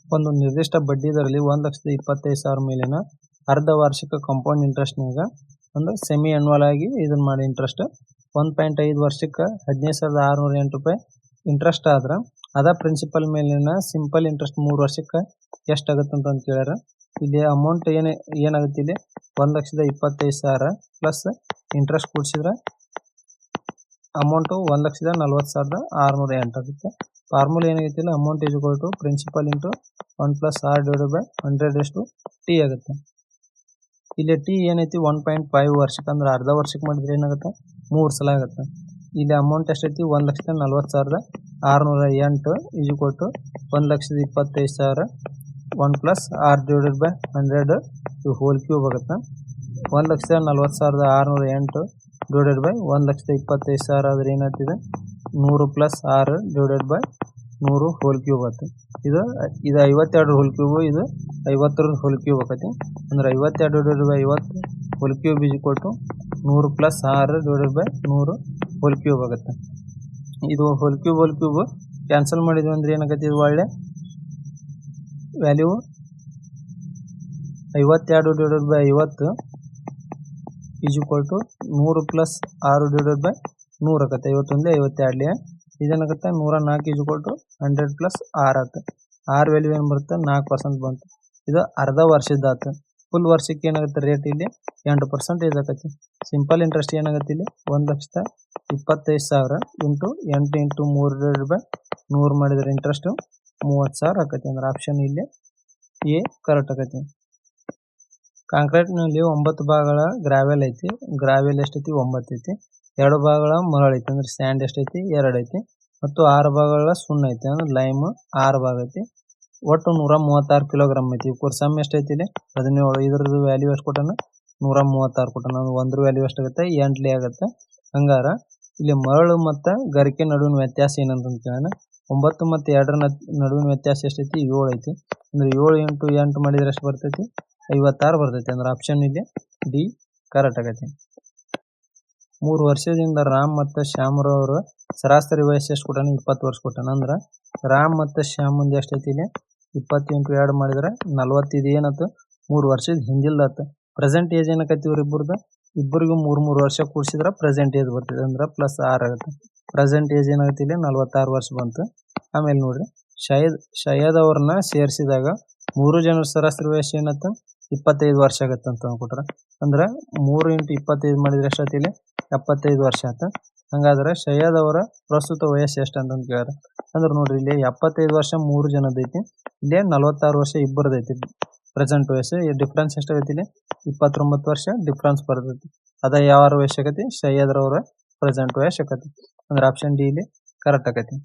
ಒಂದು ನಿರ್ದಿಷ್ಟ ಬಡ್ಡಿ ದರದಲ್ಲಿ ಒಂದು ಲಕ್ಷದ ಇಪ್ಪತ್ತೈದು ಸಾವಿರ ಮೇಲಿನ ಅರ್ಧ ವಾರ್ಷಿಕ ಕಾಂಪೌಂಡ್ ಇಂಟ್ರೆಸ್ಟ್ನಾಗ ಅಂದ್ರೆ ಸೆಮಿ ಅನ್ವಲ್ ಆಗಿ ಇದನ್ನ ಮಾಡಿ ಇಂಟ್ರೆಸ್ಟ್ ಒಂದು ಪಾಯಿಂಟ್ ಐದು ವರ್ಷಕ್ಕೆ ಹದಿನೈದು ಸಾವಿರದ ಆರುನೂರ ಎಂಟು ರೂಪಾಯಿ ಇಂಟ್ರೆಸ್ಟ್ ಆದ್ರೆ ಅದ ಪ್ರಿನ್ಸಿಪಲ್ ಮೇಲಿನ ಸಿಂಪಲ್ ಇಂಟ್ರೆಸ್ಟ್ ಮೂರು ವರ್ಷಕ್ಕೆ ಎಷ್ಟಾಗುತ್ತೆ ಅಂತ ಕೇಳ್ಯಾರ ಇಲ್ಲಿ ಅಮೌಂಟ್ ಏನೇ, ಏನಾಗುತ್ತೆ ಇಲ್ಲಿ? ಒಂದು ಲಕ್ಷದ ಇಪ್ಪತ್ತೈದು ಸಾವಿರ ಪ್ಲಸ್ ಇಂಟ್ರೆಸ್ಟ್ ಕೂಡಿಸಿದ್ರೆ ಅಮೌಂಟು ಒಂದು ಲಕ್ಷದ ನಲ್ವತ್ತು ಸಾವಿರದ ಆರುನೂರ ಎಂಟು ಆಗುತ್ತೆ. ಫಾರ್ಮುಲಾ ಏನಾಗೈತಿ ಇಲ್ಲ? Amount is to principal into one plus R divide by hundred ಎಷ್ಟು ಟಿ ಆಗುತ್ತೆ. ಇಲ್ಲಿ ಟಿ ಏನೈತಿ? ಒನ್ ಪಾಯಿಂಟ್ ಫೈವ್ ವರ್ಷಕ್ಕೆ ಅಂದ್ರೆ ಅರ್ಧ ವರ್ಷಕ್ಕೆ ಮಾಡಿದ್ರೆ ಏನಾಗುತ್ತೆ? ಮೂರು ಸಲ ಆಗುತ್ತೆ. ಇಲ್ಲಿ ಅಮೌಂಟ್ ಎಷ್ಟೈತಿ? ಒಂದು ಲಕ್ಷದ ನಲ್ವತ್ತು ಸಾವಿರದ ಆರುನೂರ ಎಂಟು ಈಜು ಕೊಟ್ಟು ಒಂದು ಲಕ್ಷದ ಇಪ್ಪತ್ತೈದು ಸಾವಿರ. One plus R divided by hundred ಇವು ಹೋಲ್ ಕ್ಯೂಬ್ ಆಗುತ್ತೆ. ಒಂದು ಲಕ್ಷದ ನಲ್ವತ್ತು ಸಾವಿರದ ಆರುನೂರ ಎಂಟು ಡಿವೈಡೆಡ್ ಬೈ ಒಂದು ಲಕ್ಷದ ಇಪ್ಪತ್ತೈದು ಸಾವಿರ ಆದ್ರೆ ಏನಾಗ್ತಿದೆ? ನೂರು ಪ್ಲಸ್ ಆರು ಡಿವೈಡೆಡ್ ಬೈ ನೂರು ಹೋಲ್ ಕ್ಯೂಬ್ ಆಯ್ತು ಇದು ಇದು ಐವತ್ತೆರಡು ಹೋಲ್ ಕ್ಯೂಬು ಇದು ಐವತ್ತರ ಹೋಲ್ ಕ್ಯೂಬ್ ಆಕತಿ ಅಂದ್ರೆ ಐವತ್ತೆರಡು ಡಿವೈಡೆಡ್ ಬೈ ಐವತ್ತು ಹೋಲ್ ಕ್ಯೂಬ್ ಈಜು ಕೊಟ್ಟು ನೂರು ಪ್ಲಸ್ ಆರು ಡಿವೈಡೆಡ್ ಬೈ ನೂರು ಹೋಲ್ ಕ್ಯೂಬ್ ಆಗುತ್ತೆ. ಇದು whole cube whole cube cancel ಮಾಡಿದ್ವಿ ಅಂದ್ರೆ ಏನಾಗತ್ತೆ? ಇದು ಒಳ್ಳೆ ವ್ಯಾಲ್ಯೂ ಐವತ್ತೆರಡು ಡಿವೈಡೆಡ್ ಬೈ ಐವತ್ತು ಈಸ್ ಈಕ್ವಲ್ ಟು ನೂರು ಪ್ಲಸ್ ಆರು ಡಿವೈಡೆಡ್ ಬೈ ನೂರು ಆಗುತ್ತೆ. ಐವತ್ತೊಂದು ಐವತ್ತೆರಡಲಿ ಇದೇನಾಗುತ್ತೆ? ನೂರ ನಾಲ್ಕು is equal to hundred plus ಆರು ಆತ ಆರು ವ್ಯಾಲ್ಯೂ ಏನು ಬರುತ್ತೆ? ನಾಲ್ಕು ಪರ್ಸೆಂಟ್ ಬಂತು. ಇದು ಅರ್ಧ ವರ್ಷದ ಆತು. ಫುಲ್ ವರ್ಷಕ್ಕೆ ಏನಾಗುತ್ತೆ ರೇಟ್ ಇಲ್ಲಿ ಎಂಟು ಪರ್ಸೆಂಟೇಜ್ ಆಗತ್ತೆ ಸಿಂಪಲ್ ಇಂಟ್ರೆಸ್ಟ್ ಏನಾಗುತ್ತೆ ಇಲ್ಲಿ? ಒಂದು ಲಕ್ಷದ ಇಪ್ಪತ್ತೈದು ಸಾವಿರ ಇಂಟು ಎಂಟು ಇಂಟು ಮೂರು ರೂಪಾಯಿ ನೂರು ಮಾಡಿದ್ರೆ ಇಂಟ್ರೆಸ್ಟು ಮೂವತ್ತು ಸಾವಿರ ಆಕತಿ ಅಂದ್ರೆ ಆಪ್ಷನ್ ಇಲ್ಲಿ ಎ ಕರೆಕ್ಟ್ ಆಕತಿ ಕಾಂಕ್ರೀಟ್ನಲ್ಲಿ ಒಂಬತ್ತು ಭಾಗಗಳ ಗ್ರಾವೆಲ್ ಐತಿ. ಗ್ರಾವೆಲ್ ಎಷ್ಟೈತಿ? ಒಂಬತ್ತು ಐತಿ. ಎರಡು ಭಾಗಗಳ ಮರಳು ಐತಿ. ಅಂದ್ರೆ ಸ್ಯಾಂಡ್ ಎಷ್ಟೈತಿ? ಎರಡು ಐತಿ. ಮತ್ತು ಆರು ಭಾಗಗಳ ಸುಣ್ಣ ಐತಿ. ಅಂದ್ರೆ ಲೈಮ್ ಆರು ಭಾಗ ಐತಿ. ಒಟ್ಟು ನೂರ ಮೂವತ್ತಾರು ಕಿಲೋಗ್ರಾಮ್ ಐತಿ ಕುರ್ಸಮ್ ಸಮ್ ಎಷ್ಟೈತಿ ಇಲ್ಲಿ? ಹದಿನೇಳು. ಇದ್ರದ್ದು ವ್ಯಾಲ್ಯೂ ಎಷ್ಟು ಕೊಟ್ಟನ? ನೂರ ಮೂವತ್ತಾರು ಕೊಟ್ಟನ ಒಂದ್ರ ವ್ಯಾಲ್ಯೂ ಎಷ್ಟಾಗುತ್ತೆ ಎಂಟ್ಲಿ ಆಗುತ್ತೆ. ಹಂಗಾರ ಇಲ್ಲಿ ಮರಳು ಮತ್ತು ಗರಿಕೆ ನಡುವಿನ ವ್ಯತ್ಯಾಸ ಏನಂತ ಕೇಳೋಣ. ಒಂಬತ್ತು ಮತ್ತು ಎರಡರ ನಡ್- ನಡುವಿನ ವ್ಯತ್ಯಾಸ ಎಷ್ಟೈತಿ ಏಳು ಐತಿ. ಅಂದ್ರೆ ಏಳು ಎಂಟು ಎಂಟು ಮಾಡಿದ್ರೆ ಎಷ್ಟು ಬರ್ತೈತಿ? ಐವತ್ತಾರು ಬರ್ತೈತಿ. ಅಂದ್ರೆ ಆಪ್ಷನ್ ಇಲ್ಲಿ ಡಿ ಕರೆಕ್ಟ್ ಆಗೈತಿ ಮೂರು ವರ್ಷದಿಂದ ರಾಮ್ ಮತ್ತು ಶ್ಯಾಮರವರು ಸರಾಸರಿ ವಯಸ್ಸು ಎಷ್ಟು ಕೊಟ್ಟಾನ? ಇಪ್ಪತ್ತು ವರ್ಷ ಕೊಟ್ಟಾನ. ಅಂದ್ರೆ ರಾಮ್ ಮತ್ತು ಶ್ಯಾಮಂದು ಎಷ್ಟೈತಿ ಇಲ್ಲಿ? ಇಪ್ಪತ್ತು ಇಂಟು ಎರಡು ಮಾಡಿದ್ರೆ ನಲ್ವತ್ತಿದು ಏನತ್ತು ಮೂರು ವರ್ಷದ ಹಿಂದಿಲ್ದಾತು ಪ್ರೆಸೆಂಟ್ ಏಜ್ ಏನಕತಿ ಇವ್ರಿಬ್ಬರದು ಇಬ್ಬರಿಗೂ ಮೂರು ಮೂರು ವರ್ಷ ಕೂಡಿಸಿದ್ರೆ ಪ್ರೆಸೆಂಟ್ ಏಜ್ ಬರ್ತದೆ ಅಂದ್ರೆ ಪ್ಲಸ್ ಆರು ಆಗುತ್ತೆ. ಪ್ರೆಸೆಂಟ್ ಏಜ್ ಏನಾಗುತ್ತೆ ಇಲ್ಲಿ? ನಲವತ್ತಾರು ವರ್ಷ ಬಂತು. ಆಮೇಲೆ ನೋಡ್ರಿ ಶಯದ್ ಶಯದ್ ಅವ್ರನ್ನ ಸೇರಿಸಿದಾಗ ಮೂರು ಜನರ ಸರಾಸರಿ ವಯಸ್ಸು ಏನತ್ತ? ಇಪ್ಪತ್ತೈದು ವರ್ಷ ಆಗತ್ತೆ ಅಂತ ಅಂದ್ಕೊಟ್ರೆ. ಅಂದ್ರೆ ಮೂರು ಇಂಟು ಇಪ್ಪತ್ತೈದು ಮಾಡಿದ್ರೆ ಎಷ್ಟಾಯ್ತು ಇಲ್ಲಿ? ಎಪ್ಪತ್ತೈದು ವರ್ಷ ಆತ ಹಂಗಾದ್ರೆ ಶಯದ್ ಅವರ ಪ್ರಸ್ತುತ ವಯಸ್ಸು ಎಷ್ಟು ಅಂತ ಕೇಳ್ಯಾರ ಅಂದ್ರೆ ನೋಡ್ರಿ ಇಲ್ಲಿ ಎಪ್ಪತ್ತೈದು ವರ್ಷ ಮೂರು ಜನದೈತಿ ಇಲ್ಲಿ ನಲವತ್ತಾರು ವರ್ಷ ಇಬ್ಬರದೈತಿ ಪ್ರೆಸೆಂಟ್ ವಯಸ್ಸು ಡಿಫ್ರೆನ್ಸ್ ಎಷ್ಟಾಗೈತಿ ಇಲ್ಲಿ? ಇಪ್ಪತ್ತೊಂಬತ್ತು ವರ್ಷ ಡಿಫ್ರೆನ್ಸ್ ಬರ್ತೈತಿ. ಅದ ಯಾವ ವಯಸ್ಸು ಆಗತಿ? ಅವರ ಪ್ರೆಸೆಂಟ್ ವಯಸ್ಸು ಆಗತಿ. ಅಂದ್ರೆ ಆಪ್ಷನ್ ಡಿ ಇಲ್ಲಿ ಕರೆಕ್ಟ್ ಆಗತಿ.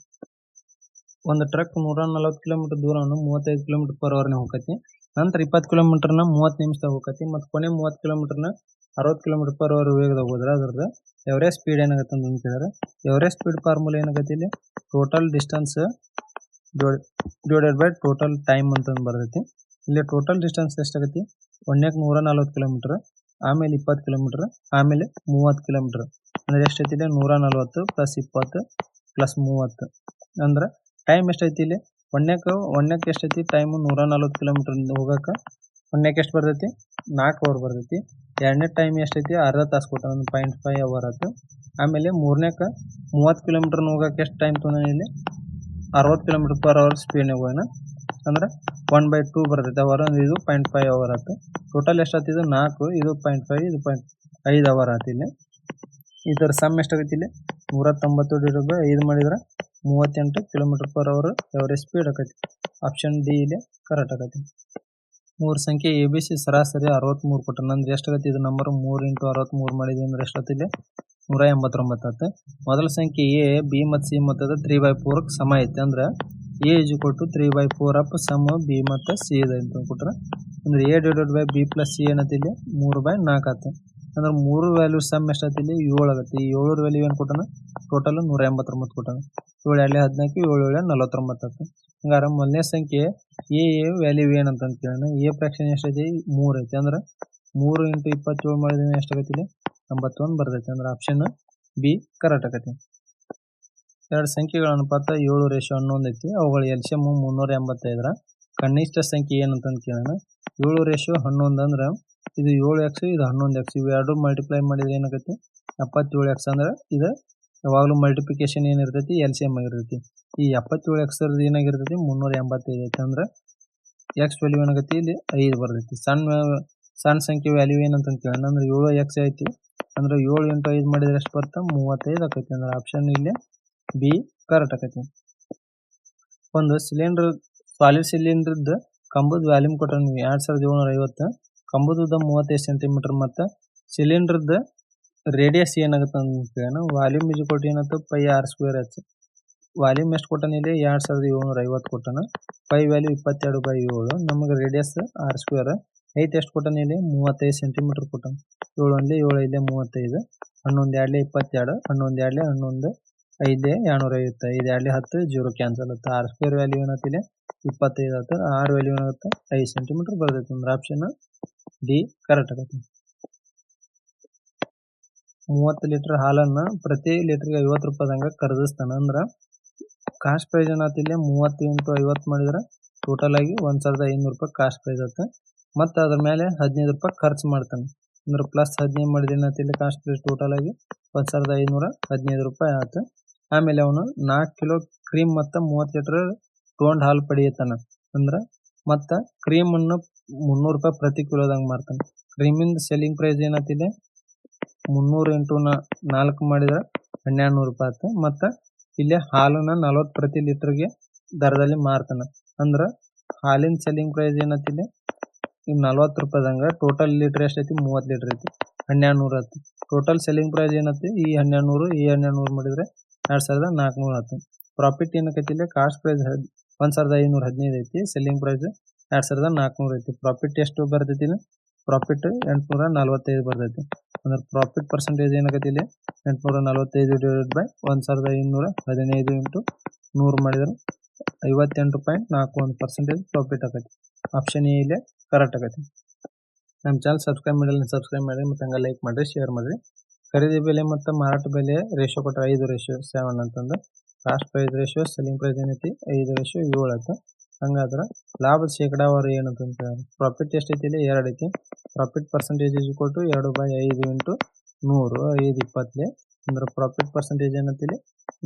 ಒಂದು ಟ್ರಕ್ ನೂರ ನಲವತ್ತು ಕಿಲೋಮೀಟರ್ ದೂರವನ್ನು ಮೂವತ್ತೈದು ಕಿಲೋಮೀಟರ್ ಪರ್ ಅವರ್ನೇ ಹೋಗತಿ ನಂತರ ಇಪ್ಪತ್ತು ಕಿಲೋಮೀಟರ್ನ ಮೂವತ್ತು ನಿಮಿಷದಾಗ ಹೋಗತಿ ಮತ್ತು ಕೊನೆ ಮೂವತ್ತು ಕಿಲೋಮೀಟರ್ನ ಅರವತ್ತು ಕಿಲೋಮೀಟರ್ ಪರ್ ಅವರ್ ವೇಗದಾಗ ಹೋದ್ರೆ ಅದ್ರದ್ದು ಎವರೇಜ್ ಸ್ಪೀಡ್ ಏನಾಗುತ್ತೆ ಅಂತ ಕೇಳಿದ್ರೆ ಎವರೇಜ್ ಸ್ಪೀಡ್ ಫಾರ್ಮುಲಾ ಏನಾಗತ್ತೆ ಇಲ್ಲಿ? Total distance divided by total time ಅಂತಂದು ಬರ್ತೈತಿ. ಇಲ್ಲಿ ಟೋಟಲ್ ಡಿಸ್ಟೆನ್ಸ್ ಎಷ್ಟಾಗತಿ ಒಂದ್ಯಾಕ್ ನೂರ ನಲ್ವತ್ತು ಕಿಲೋಮೀಟರ್, ಆಮೇಲೆ ಇಪ್ಪತ್ತು ಕಿಲೋಮೀಟರ್, ಆಮೇಲೆ ಮೂವತ್ತು ಕಿಲೋಮೀಟರ್. ಅಂದ್ರೆ ಎಷ್ಟೈತಿ ಇಲ್ಲಿ? ನೂರ ನಲ್ವತ್ತು ಪ್ಲಸ್ ಇಪ್ಪತ್ತು ಪ್ಲಸ್ ಮೂವತ್ತು. ಅಂದ್ರೆ ಟೈಮ್ ಎಷ್ಟೈತಿ ಇಲ್ಲಿ? ಒಂದ್ಯಾಕ ಒಂದ್ಯಾಕ್ ಎಷ್ಟೈತಿ? ಟೈಮ್ ನೂರ ನಲ್ವತ್ತು ಕಿಲೋಮೀಟರ್ ಹೋಗಕ್ಕೆ ಒಣ್ಯಾಕ ಎಷ್ಟು ಬರ್ತೈತಿ? ನಾಲ್ಕು ಅವರ್ ಬರ್ತೈತಿ. ಎರಡನೇ ಟೈಮ್ ಎಷ್ಟೈತಿ? ಅರ್ಧ ತಾಸು ಕೊಟ್ಟ ಒಂದು ಪಾಯಿಂಟ್ ಫೈವ್ ಅವರ್ ಆಯ್ತು ಆಮೇಲೆ ಮೂರನೇಕ, ಮೂವತ್ತು ಕಿಲೋಮೀಟರ್ ಹೋಗಕ್ಕೆ ಎಷ್ಟು ಟೈಮ್ ತೊಂದ್ರೆ ಇಲ್ಲಿ? ಅರವತ್ತು ಕಿಲೋಮೀಟರ್ ಪರ್ ಅವರ್ ಸ್ಪೀಡ್ನಾಗ ಹೋಗೋಣ ಅಂದ್ರೆ ಒನ್ ಬೈ ಟೂ ಬರ್ತೈತಿ. ಅವರ್ ಅಂದ್ರೆ ಇದು ಪಾಯಿಂಟ್ ಫೈವ್ ಅವರ್ ಆಯ್ತು ಟೋಟಲ್ ಎಷ್ಟಾಯ್ತು ಇದು ನಾಲ್ಕು, ಇದು ಪಾಯಿಂಟ್ ಫೈವ್ ಇದು ಪಾಯಿಂಟ್ ಐದು ಅವರ್ ಆಯ್ತು ಇಲ್ಲಿ. ಇದರ ಸಮ್ ಎಷ್ಟಾಗೈತಿ ಇಲ್ಲಿ? ನೂರ ತೊಂಬತ್ತು ಐದು ಮಾಡಿದ್ರೆ ಮೂವತ್ತೆಂಟು kilometre per hour average speed ಆಕೈತಿ. ಆಪ್ಷನ್ ಡಿ ಇಲ್ಲಿ ಕರೆಕ್ಟ್ ಆಗತಿ ಮೂರು ಸಂಖ್ಯೆ ಎ ಬಿ ಸಿ ಸರಾಸರಿ ಅರವತ್ತ್ಮೂರು ಕೊಟ್ಟನ ಅಂದ್ರೆ ಎಷ್ಟಾಗತ್ತೆ ಇದು ನಂಬರ್ ಮೂರು ಇಂಟು ಅರವತ್ತ್ಮೂರು ಮಾಡಿದ್ವಿ ಅಂದ್ರೆ ಎಷ್ಟಾಗ್ತಿದೆ ನೂರ ಎಂಬತ್ತೊಂಬತ್ತು ಆತ. ಮೊದಲ ಸಂಖ್ಯೆ ಎ ಬಿ ಮತ್ತು ಸಿ ಮತ್ತು ತ್ರೀ ಬೈ ಫೋರ್ಗೆ ಸಮ ಐತೆ. ಅಂದ್ರೆ ಎ ಇಜ್ ಕೊಟ್ಟು ತ್ರೀ ಬೈ ಫೋರ್ ಅಪ್ ಸಮ ಬಿ ಮತ್ತು ಸಿ ಇದೆ ಅಂತ ಕೊಟ್ರೆ ಅಂದ್ರೆ A divided by B plus C ಏನತ್ತಿಲ್ಲ ಮೂರು ಬೈ ನಾಲ್ಕು ಆತು. ಅಂದ್ರೆ ಮೂರು ವ್ಯಾಲ್ಯೂ ಸಮ್ ಎಷ್ಟಾಯ್ತು ಇಲ್ಲಿ? ಏಳು ಆಗತ್ತೆ ಈ ವ್ಯಾಲ್ಯೂ ಏನು ಕೊಟ್ಟನ? ಟೋಟಲ್ ನೂರ ಎಂಬತ್ತೊಂಬತ್ತು ಕೊಟ್ಟನ. ಏಳು ಎರಡೇ ಹದಿನಾಲ್ಕು, ಏಳು ಏಳು ನಲವತ್ತೊಂಬತ್ತು ಆತು. ಹಂಗಾರೆ ಮೊದಲನೇ ಸಂಖ್ಯೆ ಎ ಎ ವ್ಯಾಲ್ಯೂ ಏನಂತ ಕೇಳೋಣ. ಎ ಫ್ರಾಕ್ಷನ್ ಎಷ್ಟೈತಿ? ಮೂರು ಐತಿ. ಅಂದ್ರೆ ಮೂರು ಇಂಟು ಇಪ್ಪತ್ತೇಳು ಮಾಡಿದ್ರೆ ಎಷ್ಟಾಗತ್ತೆ ಇಲ್ಲಿ? ಎಂಬತ್ತೊಂದು ಬರ್ತೈತಿ. ಅಂದ್ರೆ ಆಪ್ಷನ್ ಬಿ ಕರೆಕ್ಟ್ ಆಗತ್ತೆ ಎರಡು ಸಂಖ್ಯೆಗಳ ಅನುಪಾತ ಏಳು ರೇಷೋ ಹನ್ನೊಂದು ಐತಿ. ಅವುಗಳ ಎಲ್ಸಿಯಮ್ ಮುನ್ನೂರ ಎಂಬತ್ತೈದರ ಕನಿಷ್ಠ ಸಂಖ್ಯೆ ಏನಂತಂದು ಕೇಳೋಣ. ಏಳು ರೇಷೋ ಹನ್ನೊಂದು ಅಂದ್ರೆ ಇದು ಏಳು ಎಕ್ಸ್ ಇದು ಹನ್ನೊಂದು ಎಕ್ಸ್ ಇವು ಎರಡು ಮಲ್ಟಿಪ್ಲೈ ಮಾಡಿದ್ರೆ ಏನಾಗುತ್ತೆ? ಎಪ್ಪತ್ತೇಳು ಎಕ್ಸ್ ಅಂದ್ರೆ ಇದು ಯಾವಾಗಲೂ ಮಲ್ಟಿಪ್ಲಿಕೇಶನ್ ಏನಿರ್ತೈತಿ ಎಲ್ ಸಿ ಎಂ ಆಗಿರ್ತೈತಿ. ಈ ಎಪ್ಪತ್ತೇಳು ಎಕ್ಸ್ ಏನಾಗಿರ್ತೈತಿ? ಮುನ್ನೂರ ಎಂಬತ್ತೈದು ಐತೆ. ಅಂದ್ರೆ ಎಕ್ಸ್ ವ್ಯಾಲ್ಯೂ ಏನಾಗತ್ತೆ? ಇಲ್ಲಿ ಐದು ಬರ್ತೈತಿ. ಸಣ್ಣ ಸಣ್ಣ ಸಂಖ್ಯೆ ವ್ಯಾಲ್ಯೂ ಏನಂತ ಅಂದ್ರೆ ಏಳು ಎಕ್ಸ್ ಐತಿ. ಅಂದ್ರೆ ಏಳು ಇಂಟು ಐದು ಮಾಡಿದ್ರೆ ಎಷ್ಟು ಬರ್ತಾ ಮೂವತ್ತೈದು ಆಕೈತಿ. ಅಂದ್ರೆ ಆಪ್ಷನ್ ಇಲ್ಲಿ ಬಿ ಕರೆಕ್ಟ್ ಆಕೈತಿ. ಒಂದು ಸಿಲಿಂಡರ್ ಸಾಲಿಡ್ ಸಿಲಿಂಡ್ರದ್ದು ಕಂಬದ ವ್ಯಾಲ್ಯೂಮ್ ಕೊಟ್ಟಾರ ನೀವು ಎರಡ್ ಸಾವಿರದ ಏಳ್ನೂರ ಐವತ್ತು ಕಂಬದ ಉದ್ದ ಮೂವತ್ತೈದು ಸೆಂಟಿಮೀಟರ್ ಮತ್ತು ಸಿಲಿಂಡ್ರದ ರೇಡಿಯಸ್ ಏನಾಗುತ್ತೆ ಅಂತ ವಾಲ್ಯೂಮ್ ಇಜ್ ಕೊಟ್ಟು ಏನಾಯ್ತು ಪೈ ಆರ್ ಸ್ಕ್ವೇರ್ ಹಚ್ಚಿ ವಾಲ್ಯೂಮ್ ಎಷ್ಟು ಕೊಟ್ಟಾನ ಇಲ್ಲಿ? ಎರಡ್ ಸಾವಿರದ ಏಳ್ನೂರ ಐವತ್ತು ಕೊಟ್ಟನ. ಪೈ ವ್ಯಾಲ್ಯೂ ಇಪ್ಪತ್ತೆರಡು ಬೈ ಏಳು. ನಮಗೆ ರೇಡಿಯಸ್ ಆರ್ ಸ್ಕ್ವೇರ್ ಐತ್ ಎಷ್ಟು ಕೊಟ್ಟಾನ ಇಲ್ಲಿ? ಮೂವತ್ತೈದು ಸೆಂಟಿಮೀಟರ್ ಕೊಟ್ಟನ. ಏಳು ಒಂದೇ ಏಳು ಐದೇ ಮೂವತ್ತೈದು. ಹನ್ನೊಂದು ಎರಡ್ಲೆ ಇಪ್ಪತ್ತೆರಡು. ಹನ್ನೊಂದು ಎರಡ್ಲೆ ಹನ್ನೊಂದು ಐದೇ ಎರಡ್ನೂರ ಐವತ್ತು ಐದು ಎರಡ್ಲೆ ಹತ್ತು ಜೀರೋ ಕ್ಯಾನ್ಸಲ್ ಆಗುತ್ತೆ ಆರ್ ಸ್ಕ್ವೇರ್ ವ್ಯಾಲ್ಯೂ ಇಲ್ಲಿ? ಇಪ್ಪತ್ತೈದು ಆಗುತ್ತೆ ಆರ್ ವ್ಯಾಲ್ಯೂ ಏನಾಗುತ್ತೆ? ಐದು ಸೆಂಟಿಮೀಟರ್ ಬರ್ತೈತೆ. ಅಂದ್ರೆ ಆಪ್ಷನ್ ಡಿ ಕರೆಕ್ಟ್ ಆಗತ್ತೆ ಮೂವತ್ತು ಲೀಟರ್ ಹಾಲನ್ನ ಪ್ರತಿ ಲೀಟರ್ಗೆ ಐವತ್ತು ರೂಪಾಯಿದಂಗ ಖರೀದಿಸ್ತಾನ. ಅಂದ್ರ ಕಾಸ್ಟ್ ಪ್ರೈಸ್ ಏನಾಯ್ತು ಇಲ್ಲಿ ಮೂವತ್ತು ಇಂಟು ಐವತ್ತು ಮಾಡಿದ್ರೆ ಟೋಟಲ್ ಆಗಿ ಒಂದ್ ಸಾವಿರದ ಐನೂರು ರೂಪಾಯಿ ಕಾಸ್ಟ್ ಪ್ರೈಸ್ ಆಯ್ತು ಮತ್ತೆ ಅದ್ರ ಮೇಲೆ ಹದಿನೈದು ರೂಪಾಯಿ ಖರ್ಚು ಮಾಡ್ತಾನೆ. ಅಂದ್ರೆ ಪ್ಲಸ್ ಹದಿನೈದು ಮಾಡಿದ ಏನಾಯ್ತು ಕಾಸ್ಟ್ ಪ್ರೈಸ್ ಟೋಟಲ್ ಆಗಿ ಒಂದ್ ಸಾವಿರದ ಐನೂರ ಹದಿನೈದು ರೂಪಾಯಿ ಆಯ್ತು ಆಮೇಲೆ ಅವನು ನಾಲ್ಕು ಕಿಲೋ ಕ್ರೀಮ್ ಮತ್ತು ಮೂವತ್ತು ಲೀಟರ್ ತೊಗೊಂಡು ಹಾಲು ಪಡೆಯುತ್ತಾನ ಅಂದ್ರೆ ಮತ್ತು ಕ್ರೀಮ್ ಅನ್ನು ಮುನ್ನೂರು ರೂಪಾಯಿ ಪ್ರತಿ ಕಿಲೋದಂಗೆ ಮಾರ್ತಾನೆ ಕ್ರೀಮಿಂದ ಸೆಲ್ಲಿಂಗ್ ಪ್ರೈಸ್ ಏನತ್ತಿದೆ ಮುನ್ನೂರು ಇಂಟು ನಾಲ್ಕು ಮಾಡಿದ್ರೆ ಹನ್ನೆರಡು ನೂರು ರೂಪಾಯಿ ಆಯ್ತು ಮತ್ತು ಇಲ್ಲಿ ಹಾಲನ್ನ ನಲವತ್ತು ಪ್ರತಿ ಲೀಟರ್ಗೆ ದರದಲ್ಲಿ ಮಾರ್ತಾನೆ. ಅಂದ್ರೆ ಹಾಲಿನ ಸೆಲ್ಲಿಂಗ್ ಪ್ರೈಸ್ ಏನತ್ತಿದೆ ಈಗ ನಲ್ವತ್ತು ರೂಪಾಯಿದಂಗ ಟೋಟಲ್ ಲೀಟರ್ ಎಷ್ಟೈತಿ? ಮೂವತ್ತು ಲೀಟರ್ ಐತಿ. ಹನ್ನೆರಡು ನೂರು ಆಯ್ತು ಟೋಟಲ್ ಸೆಲ್ಲಿಂಗ್ ಪ್ರೈಸ್ ಏನೈತಿ? ಈ ಹನ್ನೆರಡು ನೂರು ಈ ಹನ್ನೆರಡು ನೂರು ಮಾಡಿದ್ರೆ ಎರಡು ಸಾವಿರದ ನಾಲ್ಕುನೂರು ಆಯ್ತು ಪ್ರಾಫಿಟ್ ಏನಕ್ಕೆ ಕಾಸ್ಟ್ ಪ್ರೈಸ್ ಒಂದು ಸಾವಿರದ ಐನೂರ ಹದಿನೈದು ಐತಿ. ಸೆಲ್ಲಿಂಗ್ ಪ್ರೈಸ್ ಎರಡು ಸಾವಿರದ ನಾಲ್ಕುನೂರು ಐತಿ. ಪ್ರಾಫಿಟ್ ಎಷ್ಟು ಬರ್ತೈತಿ ಪ್ರಾಫಿಟ್ ಎಂಟುನೂರ ನಲವತ್ತೈದು ಬರ್ತೈತಿ. ಅಂದ್ರೆ ಪ್ರಾಫಿಟ್ ಪರ್ಸೆಂಟೇಜ್ ಏನಾಗತ್ತೆ ಇಲ್ಲಿ? ಎಂಟುನೂರ ನಲವತ್ತೈದು ಡಿವೈಡೆಡ್ ಬೈ ಒಂದು ಸಾವಿರದ ಇನ್ನೂರ ಹದಿನೈದು ಇಂಟು ನೂರು ಮಾಡಿದ್ರೆ ಐವತ್ತೆಂಟು ಪಾಯಿಂಟ್ ನಾಲ್ಕು ಒಂದು ಪರ್ಸೆಂಟೇಜ್ ಪ್ರಾಫಿಟ್ ಆಗತ್ತೆ ಆಪ್ಷನ್ ಎ ಇಲ್ಲೇ ಕರೆಕ್ಟ್ ಆಗತ್ತೆ ನಮ್ಮ ಚಾನಲ್ ಸಬ್ಸ್ಕ್ರೈಬ್ ಮಾಡಿಲ್ಲ ಸಬ್ಸ್ಕ್ರೈಬ್ ಮಾಡಿ ಮತ್ತು ಹಂಗೆ ಲೈಕ್ ಮಾಡಿರಿ ಶೇರ್ ಮಾಡಿರಿ. ಖರೀದಿ ಬೆಲೆ ಮತ್ತು ಮಾರಾಟ ಬೆಲೆ ರೇಷೋ ಕೊಟ್ಟರೆ ಐದು ರೇಷೋ ಸೆವೆನ್ ಅಂತಂದು. Cost price ratio selling price ಏನೈತಿ? ಐದು ರೇಷೋ ಏಳು ಆಯ್ತು ಹಂಗಾದ್ರೆ ಲಾಭದ ಶೇಕಡಾವಾರು ಏನಂತ ಪ್ರಾಫಿಟ್ ಎಷ್ಟೈತಿ ಇಲ್ಲಿ ಎರಡು ಐತಿ. ಪ್ರಾಫಿಟ್ ಪರ್ಸೆಂಟೇಜ್ ಕೊಟ್ಟು ಎರಡು ಬೈ ಐದು ಇಂಟು ನೂರು, ಐದು ಇಪ್ಪತ್ತಲೆ ಅಂದ್ರೆ ಪ್ರಾಫಿಟ್ ಪರ್ಸೆಂಟೇಜ್ ಏನಂತಿಲ್ಲಿ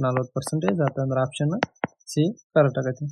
ನಲ್ವತ್ತು ಪರ್ಸೆಂಟೇಜ್ ಆತಂದ್ರೆ ಆಪ್ಷನ್ ಸಿ ಕರೆಕ್ಟ್ ಆಗೈತಿ.